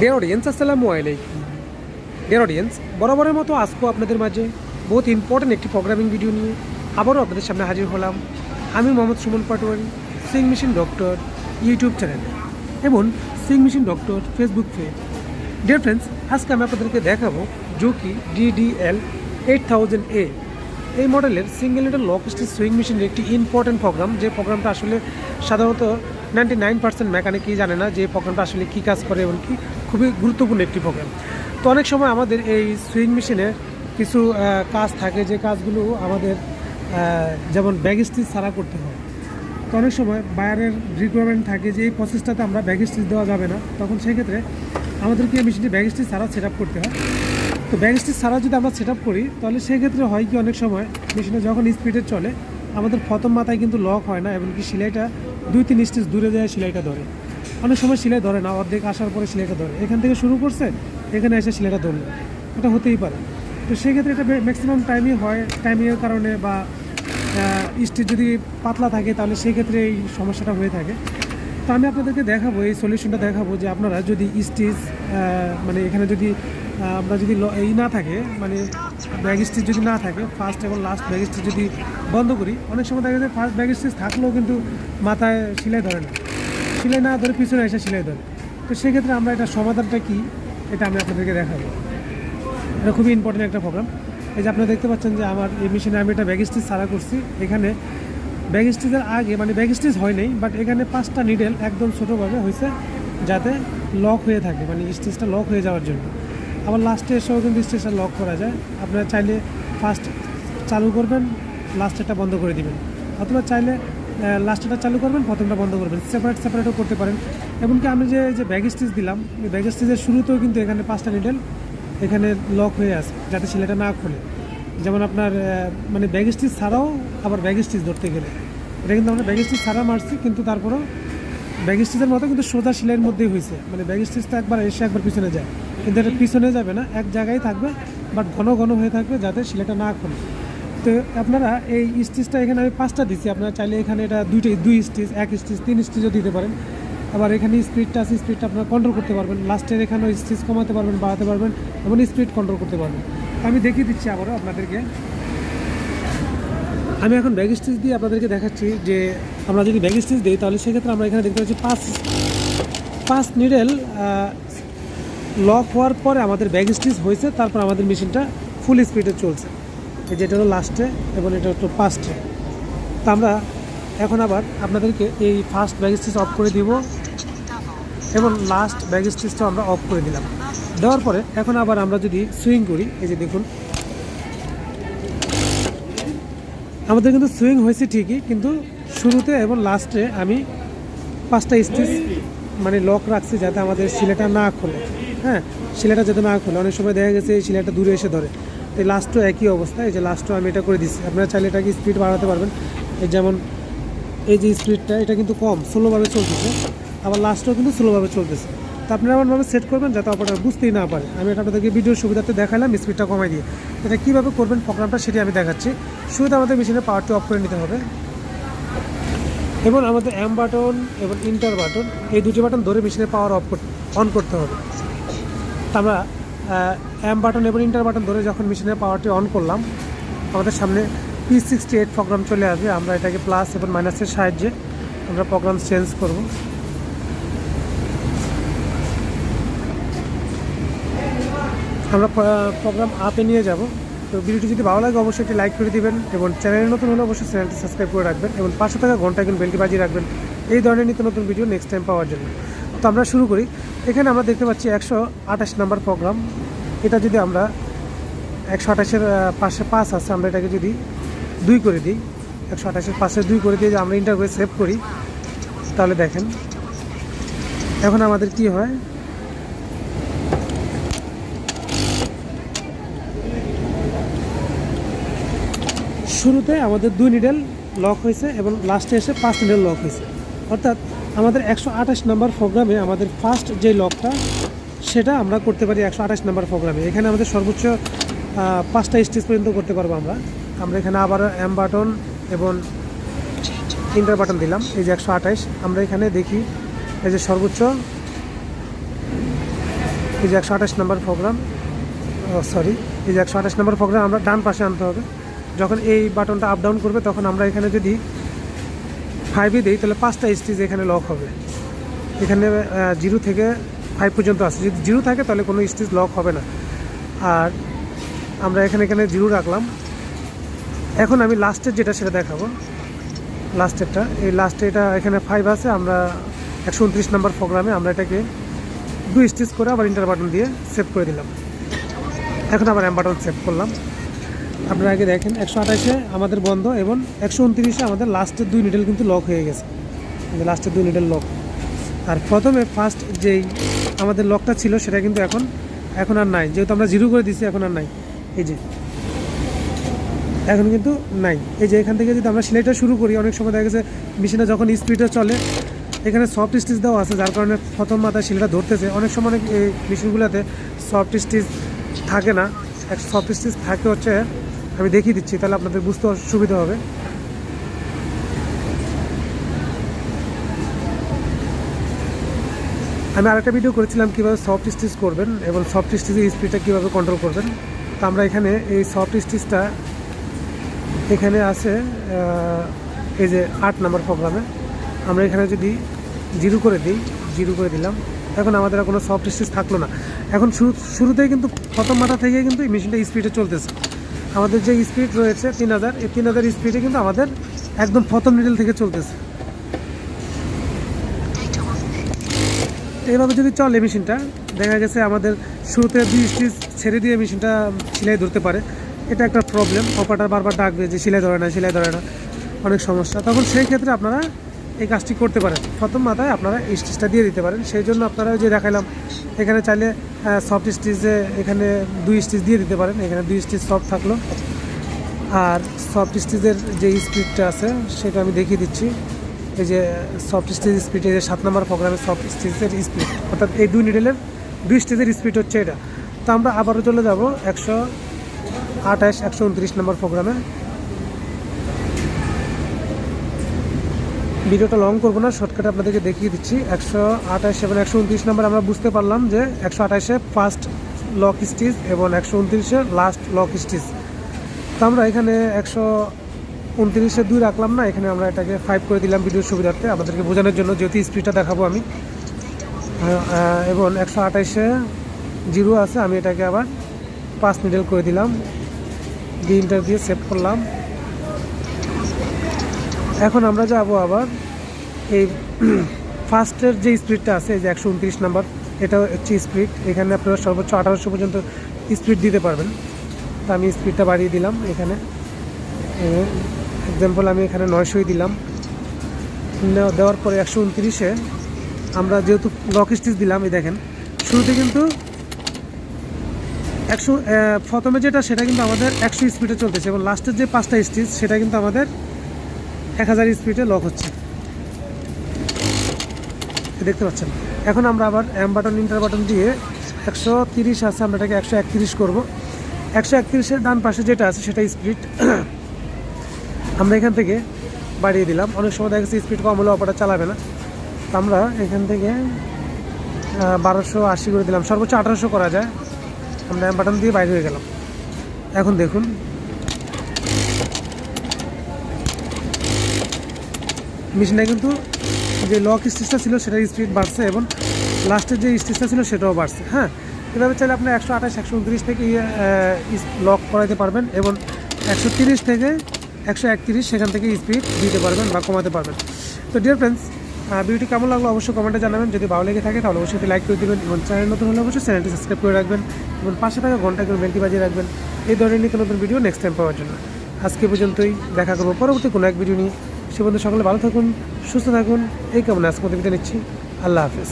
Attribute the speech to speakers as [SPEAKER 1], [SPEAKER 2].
[SPEAKER 1] Dear audience আসসালামু আলাইকুম dear audience বরাবরের মতো আজকেও আপনাদের মাঝে বহুত ইম্পর্ট্যান্ট একটি প্রোগ্রামিং ভিডিও নিয়ে আবারও আপনাদের সামনে হাজির হলাম। আমি Mohammad Suman Patwari sewing machine doctor YouTube চ্যানেলে এবং sewing machine doctor Facebook page dear friends আজকে আমি আপনাদেরকে দেখাবো Juki DDL eight thousand A এই মডেলের single litre lock stitch sewing মেশিনের একটি ইম্পর্ট্যান্ট প্রোগ্রাম যে প্রোগ্রামটা আসলে সাধারণত নাইনটি নাইন পার্সেন্ট মেকানিকই জানে না যে প্রোগ্রামটা আসলে কী কাজ করে এবং কি। খুবই গুরুত্বপূর্ণ একটি প্রোগ্রাম তো অনেক সময় আমাদের এই সুইং মেশিনে কিছু কাজ থাকে যে কাজগুলো আমাদের যেমন ব্যাগ স্টিচ ছাড়া করতে হয়। তো অনেক সময় বায়ারের রিকোয়ারমেন্ট থাকে যে এই প্রসেসটাতে আমরা ব্যাগ স্টিচ দেওয়া যাবে না। তখন সেক্ষেত্রে আমাদেরকে মেশিনটি ব্যাগ স্টিচ ছাড়া সেট করতে হয়। তো ব্যাগ স্টিচ ছাড়া যদি আমরা সেট করি, তাহলে সেক্ষেত্রে হয় কি অনেক সময় মেশিনে যখন স্পিডে চলে, আমাদের প্রথম মাথায় কিন্তু লক হয় না এবং কি সেলাইটা দুই তিন স্টিচ দূরে যায়, সেলাইটা ধরে। অনেক সময় সেলাই ধরে না, অর্ধেক আসার পরে সেলাইটা ধরে। এখান থেকে শুরু করছে, এখানে এসে সেলাইটা ধরলো। এটা হতেই পারে। তো সেক্ষেত্রে এটা ম্যাক্সিমাম টাইমই হয়। টাইমিংয়ের কারণে বা স্টিচ যদি পাতলা থাকে, তাহলে সেই ক্ষেত্রে এই সমস্যাটা হয়ে থাকে। তো আমি আপনাদেরকে দেখাবো, এই সলিউশনটা দেখাবো যে আপনারা যদি স্টিচ মানে এখানে যদি আমরা যদি এই না থাকে মানে ব্যাগ স্টিচ যদি না থাকে ফার্স্ট এবং লাস্ট ব্যাগ স্টিচ যদি বন্ধ করি, অনেক সময় দেখা যায় ফার্স্ট ব্যাগ স্টিচ থাকলেও কিন্তু মাথায় সেলাই ধরে না। সেলাই না, ধরে পিছনে এসে সেলাই ধরে। তো সেক্ষেত্রে আমরা এটা সমাধানটা কী, এটা আমি আপনাদেরকে দেখাবো। এটা খুবই ইম্পর্টেন্ট একটা প্রোগ্রাম এই যে আপনারা দেখতে পাচ্ছেন যে আমার এই মেশিনে আমি একটা ব্যাগ স্টিচ ছাড়া করছি। এখানে ব্যাগ স্টিচের আগে মানে ব্যাগ স্টিচ হয় নাই বাট এখানে পাঁচটা নিডেল একদম ছোটোভাবে হয়েছে, যাতে লক হয়ে থাকে মানে স্টিচটা লক হয়ে যাওয়ার জন্য। আবার লাস্টে এসেও কিন্তু স্টিচটা লক করা যায়। আপনারা চাইলে ফার্স্ট চালু করবেন লাস্টেরটা বন্ধ করে দিবেন। অথবা চাইলে লাস্টেরটা চালু করবেন, প্রথমটা বন্ধ করবেন। সেপারেট সেপারেটও করতে পারেন। এমনকি আমি যে যে ব্যাগ স্টিচ দিলাম, এই ব্যাগ স্টিচের শুরুতেও কিন্তু এখানে পাঁচটা নিডেল এখানে লক হয়ে আছে, যাতে সেলাইটা না খোলে। যেমন আপনার মানে ব্যাগ স্টিচ ছাড়াও আবার ব্যাগ স্টিচ ধরতে গেলে। এটা কিন্তু আমরা ব্যাগ স্টিচ ছাড়া মারছি, কিন্তু তারপরেও ব্যাগ স্টিচের মতো কিন্তু সোজা সেলাইয়ের মধ্যেই হয়েছে। মানে ব্যাগ স্টিচটা একবার এসে একবার পিছনে যায়। কিন্তু এটা পিছনে যাবে না, এক জায়গায় থাকবে বাট ঘন ঘন হয়ে থাকবে যাতে সেলাইটা না খোলে। তো আপনারা এই স্টিচটা এখানে আমি পাঁচটা দিচ্ছি আপনারা চাইলে এখানে এটা দুইটাই দুই স্টিচ, এক স্টিচ, তিন স্টিচও দিতে পারেন। আবার এখানে স্পিডটা আছে স্পিডটা আপনারা কন্ট্রোল করতে পারবেন। লাস্টের এখানেও স্টিচ কমাতে পারবেন, বাড়াতে পারবেন এবং স্পিড কন্ট্রোল করতে পারবেন। আমি দেখিয়ে দিচ্ছি আবারও আপনাদেরকে। আমি এখন ব্যাগ স্টিচ দিয়ে আপনাদেরকে দেখাচ্ছি যে আমরা যদি ব্যাগ স্টিচ দিই, তাহলে সেক্ষেত্রে আমরা এখানে দেখতে পাচ্ছি পাঁচ পাঁচ নিডেল লক হওয়ার পরে আমাদের ব্যাগ স্টিচ হয়েছে, তারপর আমাদের মেশিনটা ফুল স্পিডে চলছে। এই যেটা হলো লাস্টে এবং এটা হলো ফার্স্টে তো আমরা এখন আবার আপনাদেরকে এই ফার্স্ট ব্যাগ স্টিচ অফ করে দিব এবং লাস্ট ব্যাগ স্টিচটা আমরা অফ করে দিলাম। দেওয়ার পরে এখন আবার আমরা যদি সুইং করি, এই যে দেখুন। আমাদের কিন্তু সুইং হয়েছে ঠিকই, কিন্তু শুরুতে এবং লাস্টে আমি পাঁচটা স্টিচ মানে লক রাখছি যাতে আমাদের সিলেটা না খোলে। হ্যাঁ সিলেটা যাতে না খোলে। অনেক সময় দেখা গেছে এই সিলেটা দূরে এসে ধরে। তো লাস্টও একই অবস্থা, এই যে লাস্টও আমি এটা করে দিচ্ছি আপনারা চাইলে এটাকে স্পিড বাড়াতে পারবেন। এই যেমন, এই যে স্পিডটা এটা কিন্তু কম স্লোভাবে চলতেছে। আবার লাস্টও কিন্তু স্লোভাবে চলতেছে। তো আপনারা এমনভাবে সেট করবেন যাতে অপারেটর বুঝতেই না পারে আমি এটা আপনাদেরকে ভিডিওর সুবিধাতে দেখালাম স্পিডটা কমাই দিয়ে। এটা কীভাবে করবেন প্রোগ্রামটা সেটি আমি দেখাচ্ছি। শুরুতে আমাদের মেশিনের পাওয়ারটি অফ করে নিতে হবে। এবং আমাদের অ্যাম বাটন এবং ইন্টার বাটন এই দুটি বাটন ধরে মেশিনের পাওয়ার অফ অন করতে হবে। তা আমরা অ্যাম বাটন এবং ইন্টার বাটন ধরে যখন মেশিনের পাওয়ারটি অন করলাম, আমাদের সামনে পি সিক্সটি এইট প্রোগ্রাম চলে আসবে। আমরা এটাকে প্লাস এবং মাইনাসের সাহায্যে আমরা প্রোগ্রাম চেঞ্জ করব। আমরা প্রোগ্রাম আপে নিয়ে যাব। তো ভিডিওটি যদি ভালো লাগে, অবশ্যই একটি লাইক করে দিবেন এবং চ্যানেলে নতুন হলে অবশ্যই চ্যানেলটি সাবস্ক্রাইব করে রাখবেন এবং পাশে থাকা ঘণ্টা কিন্তু বেলটি বাজিয়ে রাখবেন। এই ধরনের নিত্য নতুন ভিডিও নেক্সট টাইম পাওয়ার জন্য। তো আমরা শুরু করি। এখানে আমরা দেখতে পাচ্ছি একশো আঠাশ নাম্বার প্রোগ্রাম। এটা যদি আমরা একশো আঠাশের পাশে পাঁচ আছে, আমরা এটাকে যদি দুই করে দিই, একশো আঠাশের পাশে দুই করে দিয়ে আমরা ইন্টারভিউ সেভ করি, তাহলে দেখেন, এখন আমাদের কি হয়? শুরুতে আমাদের দুই নিডেল লক হয়েছে এবং লাস্টে এসে পাঁচ নিডেল লক হয়েছে। অর্থাৎ আমাদের একশো আঠাশ নাম্বার প্রোগ্রামে আমাদের ফার্স্ট যে লকটা সেটা আমরা করতে পারি একশো আঠাশ নাম্বার প্রোগ্রামে। এখানে আমাদের সর্বোচ্চ পাঁচটা স্টেজ পর্যন্ত করতে পারব আমরা। আমরা এখানে আবার এম বাটন এবং ইন্টার বাটন দিলাম, এই যে একশো আঠাশ। আমরা এখানে দেখি, এই যে সর্বোচ্চ, এই যে একশো আঠাশ নাম্বার প্রোগ্রাম সরি এই যে একশো আঠাশ নাম্বার প্রোগ্রাম আমরা ডান পাশে আনতে হবে। যখন এই বাটনটা আপ ডাউন করবে, তখন আমরা এখানে যদি ফাইভে দিই, তাহলে পাঁচটা স্টেজ এখানে লক হবে। এখানে জিরো থেকে ফাইভ পর্যন্ত আছে। যদি জিরো থাকে, তাহলে কোনো স্টেজ লক হবে না। আর আমরা এখানে এখানে জিরো রাখলাম। এখন আমি লাস্টের যেটা, সেটা দেখাবো। লাস্টেরটা এই লাস্টে এটা এখানে ফাইভ আছে, আমরা একশো উনত্রিশ নম্বর প্রোগ্রামে আমরা এটাকে দুই স্টেজ করে আবার ইন্টার বাটন দিয়ে সেভ করে দিলাম। এখন আবার এম বাটন সেভ করলাম। আপনারা আগে দেখেন, একশো আঠাশে আমাদের বন্ধ এবং একশো উনত্রিশে আমাদের লাস্টের দুই নিডেল কিন্তু লক হয়ে গেছে। লাস্টের দুই নিডেল লক আর প্রথমে ফার্স্ট যেই আমাদের লকটা ছিল, সেটা কিন্তু এখন এখন আর নাই। যেহেতু আমরা জিরো করে দিছি এখন আর নাই। এই যে, এখন কিন্তু নাই। এই যে এখান থেকে যদি আমরা সেলাইটা শুরু করি, অনেক সময় দেখা গেছে মেশিনটা যখন স্পিডে চলে, এখানে সফট স্টিচ দেওয়া আছে, যার কারণে প্রথম মাথায় সেলাইটা ধরতেছে। অনেক সময় অনেক, এই মেশিনগুলোতে সফট স্টিচ থাকে না। সফট স্টিচ থাকে হচ্ছে আমি দেখিয়ে দিচ্ছি, তাহলে আপনাদের বুঝতে সুবিধা হবে। আমি আরেকটা ভিডিও করেছিলাম কীভাবে সফট স্টিচ করবেন এবং সফট স্টিচের স্পিডটা কীভাবে কন্ট্রোল করবেন। তো আমরা এখানে এই সফট স্টিচটা এখানে আছে এই যে আট নাম্বার প্রোগ্রামে আমরা এখানে যদি জিরো করে দিই, জিরো করে দিলাম, এখন আমাদের আর কোনো সফট স্টিচ থাকল না। এখন শুরু, শুরুতেই কিন্তু প্রথম মাথা থেকে কিন্তু এই মেশিনটা স্পিডে চলতেছে। আমাদের যে স্পিড রয়েছে তিন হাজার, এই তিন হাজার স্পিডে কিন্তু আমাদের একদম প্রথম নিডেল থেকে চলতেছে। এইভাবে যদি চলে মেশিনটা দেখা গেছে আমাদের শুরুতে দুই স্টিচ ছেড়ে দিয়ে মেশিনটা সেলাই ধরতে পারে। এটা একটা প্রবলেম অপারেটার বারবার ডাকবে যে সেলাই ধরে না, সেলাই ধরে না, অনেক সমস্যা। তখন সেই ক্ষেত্রে আপনারা এই কাজটি করতে পারেন। প্রথম মাথায় আপনারা স্টিচটা দিয়ে দিতে পারেন। সেই জন্য আপনারা যে দেখাইলাম, এখানে চাইলে সফট স্টিচে এখানে দুই স্টিচ দিয়ে দিতে পারেন। এখানে দুই স্টিচ সফট থাকল। আর সফট স্টিচের যে স্পিডটা আছে, সেটা আমি দেখিয়ে দিচ্ছি। এই যে সফট স্টিচ স্পিড এই যে সাত নম্বর প্রোগ্রামের সফট স্টিচের স্পিড অর্থাৎ এই দুই নিডেলের দুই স্টেজের স্পিড হচ্ছে এটা। তো আমরা আবারও চলে যাব একশো আঠাশ, একশো উনত্রিশ নম্বর প্রোগ্রামে ভিডিওটা লং করব না শর্টকাটে আপনাদেরকে দেখিয়ে দিচ্ছি। একশো আঠাশ এবং একশো উনত্রিশ নম্বর আমরা বুঝতে পারলাম যে একশো আঠাশে ফার্স্ট লক স্টিচ এবং একশো উনত্রিশে লাস্ট লক স্টিচ তো আমরা এখানে একশো উনত্রিশে দুই রাখলাম না, এখানে আমরা এটাকে ফাইভ করে দিলাম ভিডিওর সুবিধার্থে। আমাদেরকে বোঝানোর জন্য যেহেতু স্পিডটা দেখাবো আমি। এবং একশো আঠাইশে জিরো আছে, আমি এটাকে আবার পাঁচ মিডল করে দিলাম। দিয়ে ইন্টার দিয়ে সেভ করলাম। এখন আমরা যাব আবার এই ফার্স্টের যে স্পিডটা আছে যে একশো উনত্রিশ নাম্বার, এটা হচ্ছে স্পিড। এখানে আপনারা সর্বোচ্চ আঠারোশো পর্যন্ত স্পিড দিতে পারবেন। তো আমি স্পিডটা বাড়িয়ে দিলাম এখানে। এক্সাম্পল আমি এখানে নয়শোই দিলাম। দেওয়ার পরে একশো উনত্রিশে আমরা যেহেতু লক স্টিচ দিলাম, এই দেখেন, শুরুতে কিন্তু একশো প্রথমে যেটা, সেটা কিন্তু আমাদের একশো স্পিডে চলতেছে এবং লাস্টের যে পাঁচটা স্টিচ, সেটা কিন্তু আমাদের এক হাজার স্পিডে লক হচ্ছে। দেখতে পাচ্ছেন। এখন আমরা আবার এম বাটন ইন্টার বাটন দিয়ে একশো তিরিশ আছে, আমরা এটাকে একশো একত্রিশ করব। একশো একত্রিশের ডান পাশে যেটা আছে, সেটা স্পিড আমরা এখান থেকে বাড়িয়ে দিলাম। অনেক সময় দেখা যাচ্ছে স্পিড কম হলে অপারেটার চালাবে না। আমরা এখান থেকে বারোশো আশি করে দিলাম। সর্বোচ্চ আঠারোশো করা যায়। আমরা বাটন দিয়ে বাইরে হয়ে গেলাম। এখন দেখুন মেশিনটা কিন্তু যে লক স্টিচটা ছিল সেটার স্পিড বাড়ছে এবং লাস্টের যে স্টিচটা ছিল সেটাও বাড়ছে হ্যাঁ? এভাবে চাইলে আপনি একশো আঠাশ, একশো উনত্রিশ থেকে লক করাইতে পারবেন এবং একশো তিরিশ থেকে একশো একত্রিশ সেখান থেকে স্পিড দিতে পারবেন বা কমাতে পারবেন। তো ডিয়ার ফ্রেন্ডস ভিডিওটি কেমন লাগল অবশ্যই কমেন্টে জানাবেন। যদি ভালো লেগে থাকে তাহলে অবশ্যই লাইক করে দেবেন এবং চ্যানেল নতুন হলে অবশ্যই চ্যানেলটি সাবস্ক্রাইব করে রাখবেন এবং পাশে থাকা ঘণ্টা করে বেলটি বাজিয়ে রাখবেন। এই ধরনের নিত্য নতুন ভিডিও নেক্সট টাইম পাওয়ার জন্য। আজকে পর্যন্তই দেখা করব। পরবর্তী কোনো এক ভিডিও নিয়ে। সে পর্যন্ত সকলে ভালো থাকুন সুস্থ থাকুন। এই কেমন আজকে বিদায় নিচ্ছি। আল্লাহ হাফিজ।